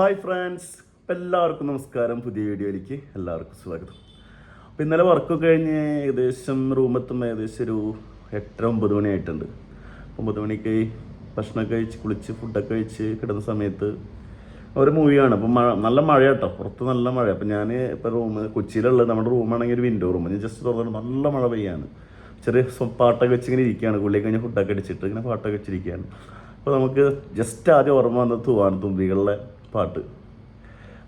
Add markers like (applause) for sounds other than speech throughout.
Hi friends. അപ്പം എല്ലാവർക്കും നമസ്കാരം. പുതിയ വീഡിയോയിലേക്ക് എല്ലാവർക്കും സ്വാഗതം. അപ്പോൾ ഇന്നലെ വർക്ക് കഴിഞ്ഞ് ഏകദേശം റൂമെത്തുമ്പോൾ ഏകദേശം ഒരു എട്ടര ഒമ്പത് മണിയായിട്ടുണ്ട് ഒമ്പത് മണിക്ക് ഭക്ഷണമൊക്കെ കഴിച്ച് കുളിച്ച് ഫുഡൊക്കെ കഴിച്ച് കിടന്ന സമയത്ത് ഒരു മൂവിയാണ് അപ്പം മഴ നല്ല മഴ കേട്ടോ പുറത്ത് നല്ല മഴ. അപ്പം ഞാൻ ഇപ്പോൾ റൂം കൊച്ചിയിലുള്ളത് നമ്മുടെ റൂമാണെങ്കിൽ ഒരു വിൻഡോ റൂം ഞാൻ ജസ്റ്റ് തുറന്നിട്ട് നല്ല മഴ പെയ്യാണ്. ചെറിയ പാട്ടൊക്കെ വെച്ച് ഇങ്ങനെ ഇരിക്കുകയാണ്. പുള്ളി കഴിഞ്ഞ് ഫുഡൊക്കെ അടിച്ചിട്ട് ഇങ്ങനെ പാട്ടൊക്കെ വെച്ചിരിക്കുകയാണ്. അപ്പോൾ നമുക്ക് ജസ്റ്റ് ആദ്യം ഓർമ്മ വന്നത് തൂവാൻ തുമ്പികളുടെ പാട്ട്.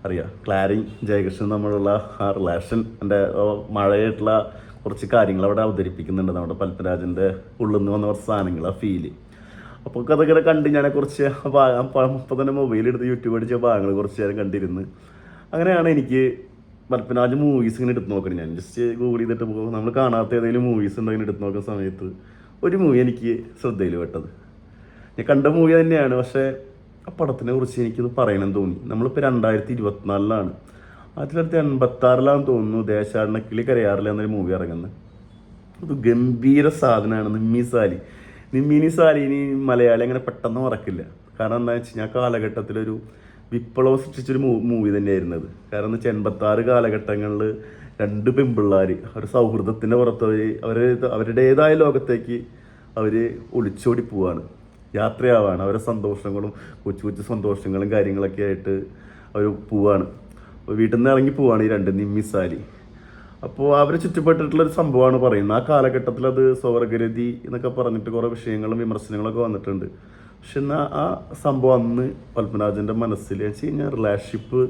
അറിയാം. ക്ലാരി ജയകൃഷ്ണൻ തമ്മിലുള്ള ആ റിലേഷൻ എന്റെ മഴയായിട്ടുള്ള കുറച്ച് കാര്യങ്ങൾ അവിടെ അവതരിപ്പിക്കുന്നുണ്ട്. നമ്മുടെ പത്മരാജന്റെ ഉള്ളിൽ നിന്ന് വന്ന കുറച്ച് സാധനങ്ങൾ ആ ഫീൽ അപ്പോൾ അതൊക്കെ കണ്ട് ഞാൻ കുറച്ച് അപ്പോൾ തന്നെ മൊബൈലെടുത്ത് യൂട്യൂബ് അടിച്ച ഭാഗങ്ങൾ കുറച്ച് നേരം കണ്ടിരുന്ന്. അങ്ങനെയാണ് എനിക്ക് പത്മരാജ് മൂവീസ് ഇങ്ങനെ എടുത്ത് നോക്കണം. ഞാൻ ജസ്റ്റ് ഗൂഗിൾ ചെയ്തിട്ട് പോകും. നമ്മൾ കാണാത്ത ഏതെങ്കിലും മൂവീസ് ഉണ്ടോ ഇങ്ങനെ എടുത്ത് നോക്കുന്ന സമയത്ത് ഒരു മൂവി എനിക്ക് ശ്രദ്ധയിൽ പെട്ടത് ഞാൻ കണ്ട മൂവി തന്നെയാണ്. പക്ഷേ ആ പടത്തിനെ കുറിച്ച് എനിക്കിത് പറയണം തോന്നി. നമ്മളിപ്പോൾ രണ്ടായിരത്തി ഇരുപത്തിനാലിലാണ് ആയിരത്തി തൊള്ളായിരത്തി എൺപത്തി തോന്നുന്നു തോന്നുന്നു ദേശാടനക്കിളി കരയാറില്ല എന്നൊരു മൂവി ഇറങ്ങുന്നത് അത് ഗംഭീര സാധനമാണ് നിമ്മി സാലി നിമ്മിനി സാലിനി മലയാളി അങ്ങനെ പെട്ടെന്ന് ഉറക്കില്ല കാരണം എന്താ വെച്ച് കഴിഞ്ഞാൽ കാലഘട്ടത്തിലൊരു വിപ്ലവം സൃഷ്ടിച്ചൊരു മൂവി തന്നെയായിരുന്നത് കാരണം എന്ന് വെച്ചാൽ എൺപത്തി ആറ് കാലഘട്ടങ്ങളിൽ രണ്ട് പെൺപിള്ളേർ അവർ സൗഹൃദത്തിന്റെ പുറത്ത് അവർ അവരുടേതായ ലോകത്തേക്ക് അവർ ഒളിച്ചോടി പോവാണ്. യാത്രയാവാണ്. അവരെ സന്തോഷങ്ങളും കൊച്ചു കൊച്ചു സന്തോഷങ്ങളും കാര്യങ്ങളൊക്കെ ആയിട്ട് അവർ പോവാണ്. അപ്പോൾ വീട്ടിൽ നിന്ന് ഇറങ്ങി പോവാണ് ഈ രണ്ട് നിമ്മിസാലി അപ്പോൾ അവരെ ചുറ്റപ്പെട്ടിട്ടുള്ള ഒരു സംഭവമാണ് പറയുന്നത്. ആ കാലഘട്ടത്തിൽ അത് സ്വർഗരതി എന്നൊക്കെ പറഞ്ഞിട്ട് കുറേ വിഷയങ്ങളും വിമർശനങ്ങളൊക്കെ വന്നിട്ടുണ്ട്. പക്ഷെ എന്നാൽ ആ സംഭവം അന്ന് പത്മരാജന്റെ മനസ്സിൽ വെച്ച് കഴിഞ്ഞാൽ റിലേഷൻഷിപ്പ്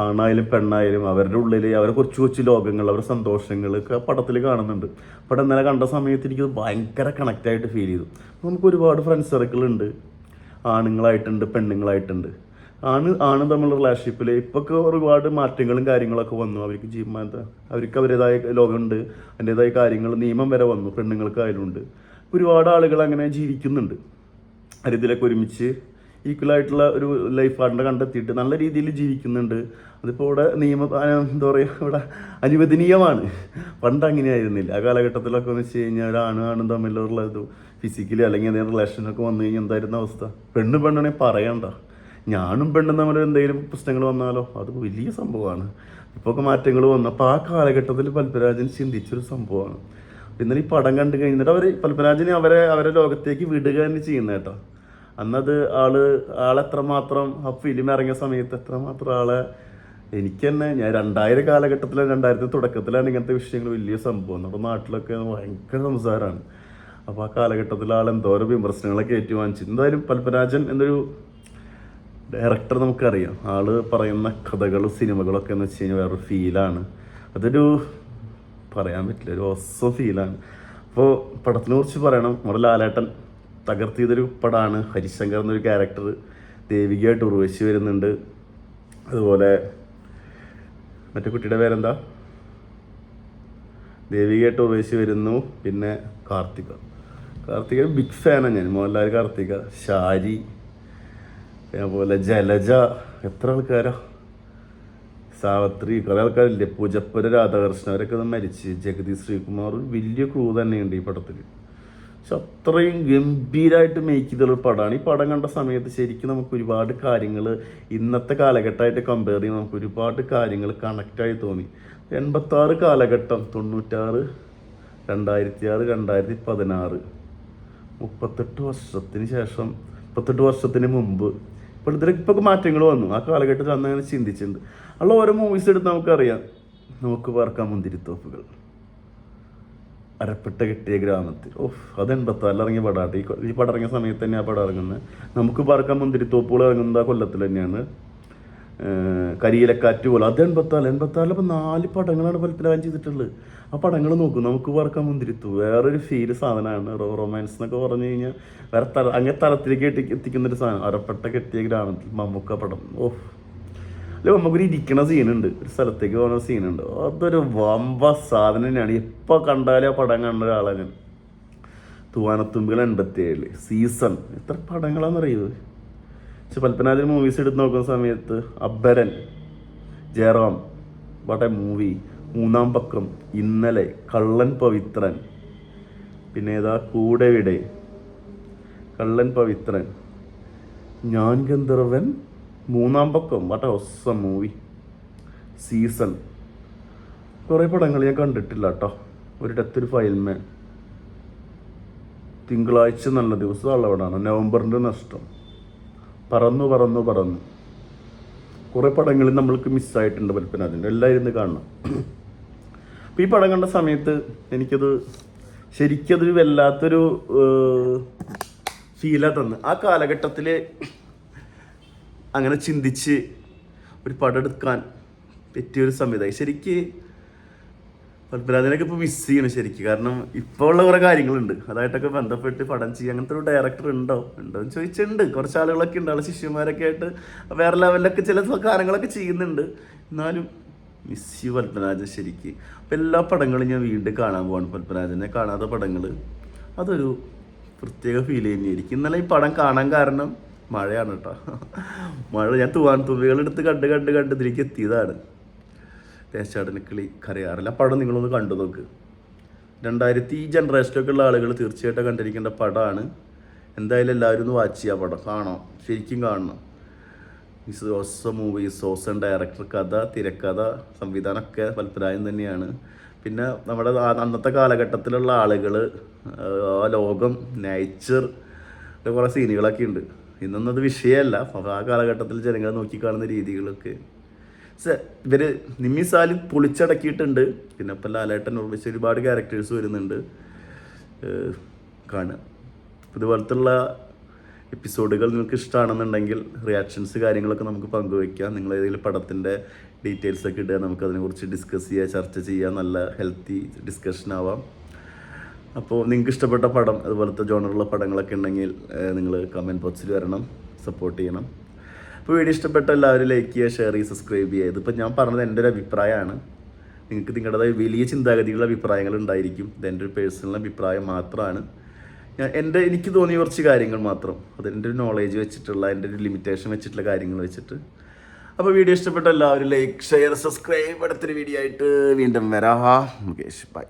ആണായാലും പെണ്ണായാലും അവരുടെ ഉള്ളിൽ അവരെ കൊച്ചു കൊച്ചു ലോകങ്ങൾ അവരുടെ സന്തോഷങ്ങളൊക്കെ പടത്തിൽ കാണുന്നുണ്ട്. പടം ഇന്നലെ കണ്ട സമയത്ത് എനിക്കത് ഭയങ്കര കണക്റ്റായിട്ട് ഫീൽ ചെയ്തു. നമുക്ക് ഒരുപാട് ഫ്രണ്ട്സ് സർക്കിളുണ്ട് ആണുങ്ങളായിട്ടുണ്ട് പെണ്ണുങ്ങളായിട്ടുണ്ട്. ആണ് ആണ് തമ്മിലുള്ള റിലേഷൻഷിപ്പിൽ ഇപ്പൊക്കെ ഒരുപാട് മാറ്റങ്ങളും കാര്യങ്ങളൊക്കെ വന്നു. അവർക്ക് ജീവൻ അവർക്ക് അവരുടേതായ ലോകമുണ്ട്. അതിന്റെതായ കാര്യങ്ങൾ നിയമം വരെ വന്നു പെണ്ണുങ്ങൾക്കായാലുണ്ട് ഒരുപാട് ആളുകൾ അങ്ങനെ ജീവിക്കുന്നുണ്ട്. അതിലൊക്കെ ഒരുമിച്ച് ഈക്വൽ ആയിട്ടുള്ള ഒരു ലൈഫ് പാർട്ട്ണർ കണ്ടെത്തിയിട്ട് നല്ല രീതിയിൽ ജീവിക്കുന്നുണ്ട്. അതിപ്പോൾ ഇവിടെ നിയമ എന്താ പറയുക ഇവിടെ അനുവദനീയമാണ്. പണ്ട് അങ്ങനെയായിരുന്നില്ല. ആ കാലഘട്ടത്തിലൊക്കെ എന്ന് വെച്ച് കഴിഞ്ഞാൽ ഒരാണും ആണും തമ്മിലുള്ള ഇത് ഫിസിക്കലി അല്ലെങ്കിൽ എന്തെങ്കിലും റിലേഷനൊക്കെ വന്നു കഴിഞ്ഞാൽ എന്തായിരുന്ന അവസ്ഥ? പെണ്ണ് പെണ്ണാണെങ്കിൽ പറയണ്ട. ഞാനും പെണ്ണും തമ്മിൽ എന്തെങ്കിലും പ്രശ്നങ്ങൾ വന്നാലോ? അത് വലിയ സംഭവമാണ്. ഇപ്പോൾ ഒക്കെ മാറ്റങ്ങൾ വന്നു. അപ്പോൾ ആ കാലഘട്ടത്തിൽ പത്മരാജൻ ചിന്തിച്ചൊരു സംഭവമാണ്. ഇന്നലെ ഈ പടം കണ്ടു കഴിഞ്ഞിട്ട് അവർ പത്മരാജനെ അവരെ അവരെ ലോകത്തേക്ക് വിടുക തന്നെ ചെയ്യുന്ന കേട്ടോ. അന്നത് ആൾ ആളെത്രമാത്രം ആ ഫിലിം ഇറങ്ങിയ സമയത്ത് എത്രമാത്രം ആളെ എനിക്ക് തന്നെ ഞാൻ രണ്ടായിരം കാലഘട്ടത്തിലാണ് രണ്ടായിരത്തി തുടക്കത്തിലാണ് ഇങ്ങനത്തെ വിഷയങ്ങൾ വലിയ സംഭവം. നമ്മുടെ നാട്ടിലൊക്കെ ഭയങ്കര സംസാരമാണ്. അപ്പോൾ ആ കാലഘട്ടത്തിൽ ആൾ എന്തോരോ വിമർശനങ്ങളൊക്കെ ഏറ്റുവാങ്ങിച്ചു. എന്തായാലും പത്മരാജൻ എന്നൊരു ഡയറക്ടർ നമുക്കറിയാം. ആൾ പറയുന്ന കഥകളും സിനിമകളൊക്കെ എന്ന് വെച്ച് കഴിഞ്ഞാൽ വേറൊരു ഫീലാണ് അതൊരു പറയാൻ പറ്റില്ല ഒരു ഓസം ഫീലാണ് അപ്പോൾ പടത്തിനെ കുറിച്ച് പറയണം. നമ്മുടെ ലാലേട്ടൻ തകർത്തിയതൊരു പടമാണ് ഹരിശങ്കർ എന്നൊരു ക്യാരക്ടർ ദേവികയായിട്ട് ഉർവശി വരുന്നുണ്ട്. അതുപോലെ മറ്റേ കുട്ടിയുടെ പേരെന്താ? ദേവികയായിട്ട് ഉർവശി വരുന്നു. പിന്നെ കാർത്തിക. കാർത്തിക ബിഗ് ഫാനാണ് ഞാൻ. മോഹൻലാൽ കാർത്തിക ഷാരി അതേപോലെ ജലജ. എത്ര ആൾക്കാരാ? സാവത്രി. കുറേ ആൾക്കാരില്ലേ? പൂജപ്പുര രാധാകൃഷ്ണൻ. അവരൊക്കെ മരിച്ച്. ജഗതി ശ്രീകുമാർ. വലിയ ക്രൂ തന്നെയുണ്ട് ഈ പടത്തിൽ പക്ഷെ അത്രയും ഗംഭീരമായിട്ട് മേക്ക് ചെയ്തുള്ള പടമാണ് ഈ പടം കണ്ട സമയത്ത് ശരിക്കും നമുക്ക് ഒരുപാട് കാര്യങ്ങൾ ഇന്നത്തെ കാലഘട്ടമായിട്ട് കമ്പയർ ചെയ്യുമ്പോൾ നമുക്ക് ഒരുപാട് കാര്യങ്ങൾ കണക്റ്റായി തോന്നി. എൺപത്താറ് കാലഘട്ടം തൊണ്ണൂറ്റാറ് രണ്ടായിരത്തി ആറ് രണ്ടായിരത്തി പതിനാറ് മുപ്പത്തെട്ട് വർഷത്തിന് ശേഷം മുപ്പത്തെട്ട് വർഷത്തിന് മുമ്പ്. ഇപ്പോൾ ഇതിലൊക്കെ ഇപ്പോൾ മാറ്റങ്ങൾ വന്നു. ആ കാലഘട്ടത്തിൽ അന്ന് അങ്ങനെ ചിന്തിച്ചിട്ടുണ്ട്. ഉള്ള ഓരോ മൂവീസ് എടുത്ത് നമുക്കറിയാം. നമുക്ക് പറക്കാൻ മുന്തിരിത്തോപ്പുകൾ. അരപ്പെട്ട കിട്ടിയ ഗ്രാമത്തിൽ. ഓഹ് അത് എൺപത്താറിൽ ഇറങ്ങിയ പടാട്ട് ഈ ഈ പടം ഇറങ്ങിയ സമയത്ത് തന്നെ ആ പടം ഇറങ്ങുന്നത് നമുക്ക് പറക്കാൻ മുന്തിരിത്തോപ്പുകൾ ഇറങ്ങുന്നത് ആ കൊല്ലത്തിൽ തന്നെയാണ്. കരിയിലക്കാറ്റ് പോലെ. അത് എൺപത്താൽ എൺപത്താറിൽ ഇപ്പോൾ നാല് പടങ്ങളാണ് പലപ്പിലാൻ ചെയ്തിട്ടുള്ളത്. ആ പടങ്ങൾ നോക്കും. നമുക്ക് പറക്കാൻ മുന്തിരിത്തു വേറൊരു ഫീൽ സാധനമാണ്. റോ റൊമാൻസ് എന്നൊക്കെ പറഞ്ഞു കഴിഞ്ഞാൽ വേറെ തല അങ്ങനെ തലത്തിലേക്ക് എത്തിക്കുന്നൊരു സാധനം. അരപ്പെട്ട കെട്ടിയ ഗ്രാമത്തിൽ മമ്മൂക്ക പടം. ഓഹ് അല്ല നമുക്കൊരു ഇരിക്കണ സീനുണ്ട്. ഒരു സ്ഥലത്തേക്ക് പോകുന്ന സീനുണ്ട്. അതൊരു വമ്പ സാധനം തന്നെയാണ്. എപ്പോൾ കണ്ടാലും ആ പടം കണ്ട ഒരാളാണ് തൂവാനത്തുമ്പികൾ എൺപത്തി ഏഴിൽ സീസൺ. എത്ര പടങ്ങളാണെന്നറിയോ പക്ഷെ പത്മനാഥൻ മൂവീസ് എടുത്ത് നോക്കുന്ന സമയത്ത് അബ്ബരൻ Jayaram what a movie Moonnam Pakkam ഇന്നലെ കള്ളൻ പവിത്രൻ പിന്നെ ഏതാ കൂടെവിടെ കള്ളൻ പവിത്രൻ ഞാൻ ഗന്ധർവൻ മൂന്നാം പക്കം വട്ട ഒസ മൂവി സീസൺ കുറേ പടങ്ങൾ ഞാൻ കണ്ടിട്ടില്ല കേട്ടോ ഒരിടത്തൊരു ഫയൽമേൻ തിങ്കളാഴ്ച നല്ല ദിവസം പടമാണ് നവംബറിന്റെ നഷ്ടം. പറന്നു പറന്നു പറന്നു. കുറേ പടങ്ങൾ നമ്മൾക്ക് മിസ്സായിട്ടുണ്ട് പൽപ്പനാഥിന്റെ എല്ലാം ഇരുന്ന് കാണണം. (clears throat) അപ്പോൾ ഈ പടം കണ്ട സമയത്ത് എനിക്കത് ശരിക്കതൊരു വല്ലാത്തൊരു ഫീലാ തന്ന്. ആ കാലഘട്ടത്തിൽ അങ്ങനെ ചിന്തിച്ച് ഒരു പടം എടുക്കാൻ പറ്റിയൊരു സംവിധായകൻ. ശരിക്ക് പത്മരാജനൊക്കെ ഇപ്പോൾ മിസ് ചെയ്യണം ശരിക്കും. കാരണം ഇപ്പോൾ ഉള്ള കുറേ കാര്യങ്ങളുണ്ട്. അതായിട്ടൊക്കെ ബന്ധപ്പെട്ട് പടം ചെയ്യുക അങ്ങനത്തെ ഒരു ഡയറക്ടർ ഉണ്ടോ? ഉണ്ടോ എന്ന് ചോദിച്ചിട്ടുണ്ട്. കുറച്ച് ആളുകളൊക്കെ ഉണ്ട്. ആളെ ശിഷ്യന്മാരൊക്കെ ആയിട്ട് വേറെ ലെവലിലൊക്കെ ചില കാര്യങ്ങളൊക്കെ ചെയ്യുന്നുണ്ട്. എന്നാലും മിസ് യു പത്മരാജൻ ശരിക്ക്. അപ്പം എല്ലാ പടങ്ങളും ഞാൻ വീണ്ടും കാണാൻ പോവാണ് പത്മരാജനെ. കാണാത്ത പടങ്ങൾ അതൊരു പ്രത്യേക ഫീൽ തന്നെയായിരിക്കും. ഇന്നലെ ഈ പടം കാണാൻ കാരണം മഴയാണ് കേട്ടോ മഴ ഞാൻ തൂവാൻ തുമ്പികളെടുത്ത് കണ്ട് കണ്ട് കണ്ട് ഇതിലേക്ക് എത്തിയതാണ്. ദേശാടന കിളി കറിയാറില്ല പടം നിങ്ങളൊന്ന് കണ്ടു നോക്ക്. രണ്ടായിരത്തി ഈ ജനറേഷനിലൊക്കെ ഉള്ള ആളുകൾ തീർച്ചയായിട്ടും കണ്ടിരിക്കേണ്ട പടമാണ് എന്തായാലും എല്ലാവരും ഒന്ന് വാച്ച് ചെയ്യുക പടം. കാണാം ശരിക്കും കാണണം. മിസ് സോസ മൂവി സോസൻ ഡയറക്ടർ കഥ തിരക്കഥ സംവിധാനമൊക്കെ ഫലപ്രായം തന്നെയാണ്. പിന്നെ നമ്മുടെ അന്നത്തെ കാലഘട്ടത്തിലുള്ള ആളുകൾ ആ ലോകം നേച്ചർ കുറേ സീനുകളൊക്കെ ഉണ്ട്. ഇന്നൊന്നും അത് വിഷയമല്ല. ആ കാലഘട്ടത്തിൽ ജനങ്ങൾ നോക്കിക്കാണുന്ന രീതികളൊക്കെ. സെ ഇവർ നിമ്മിസാലി പൊളിച്ചടക്കിയിട്ടുണ്ട്. പിന്നെ ഇപ്പം ലാലേട്ടൻ ഉർവശി ഒരുപാട് ക്യാരക്ടേഴ്സ് വരുന്നുണ്ട്. കാണുക. ഇതുപോലത്തുള്ള എപ്പിസോഡുകൾ നിങ്ങൾക്ക് ഇഷ്ടമാണെന്നുണ്ടെങ്കിൽ റിയാക്ഷൻസ് കാര്യങ്ങളൊക്കെ നമുക്ക് പങ്കുവയ്ക്കാം നിങ്ങൾ ഏതെങ്കിലും പടത്തിന്റെ ഡീറ്റെയിൽസൊക്കെ ഇടുക. നമുക്കതിനെക്കുറിച്ച് ഡിസ്കസ് ചെയ്യുക ചർച്ച ചെയ്യുക നല്ല ഹെൽത്തി ഡിസ്കഷൻ ആവാം. അപ്പോൾ നിങ്ങൾക്ക് ഇഷ്ടപ്പെട്ട പടം അതുപോലത്തെ ജോണറുള്ള പടങ്ങളൊക്കെ ഉണ്ടെങ്കിൽ നിങ്ങൾ കമന്റ് ബോക്സിൽ വരണം സപ്പോർട്ട് ചെയ്യണം. അപ്പോൾ വീഡിയോ ഇഷ്ടപ്പെട്ട എല്ലാവരും ലൈക്ക് ചെയ്യുക ഷെയർ ചെയ്യുക സബ്സ്ക്രൈബ് ചെയ്യുക. ഇതിപ്പോൾ ഞാൻ പറഞ്ഞത് എന്റെ ഒരു അഭിപ്രായമാണ്. നിങ്ങൾക്ക് നിങ്ങളുടേതായ വലിയ ചിന്താഗതികളുടെ അഭിപ്രായങ്ങൾ ഉണ്ടായിരിക്കും. ഇത് എന്റെ ഒരു പേഴ്സണൽ അഭിപ്രായം മാത്രമാണ്. ഞാൻ എന്റെ എനിക്ക് തോന്നിയ കുറച്ച് കാര്യങ്ങൾ മാത്രം. അത് എന്റെ ഒരു നോളേജ് വെച്ചിട്ടുള്ള എന്റെ ഒരു ലിമിറ്റേഷൻ വെച്ചിട്ടുള്ള കാര്യങ്ങൾ വെച്ചിട്ട്. അപ്പോൾ വീഡിയോ ഇഷ്ടപ്പെട്ട എല്ലാവരും ലൈക്ക് ഷെയർ സബ്സ്ക്രൈബ് അടുത്തൊരു വീഡിയോ ആയിട്ട് വീണ്ടും വരാം. മുകേഷ് ബൈ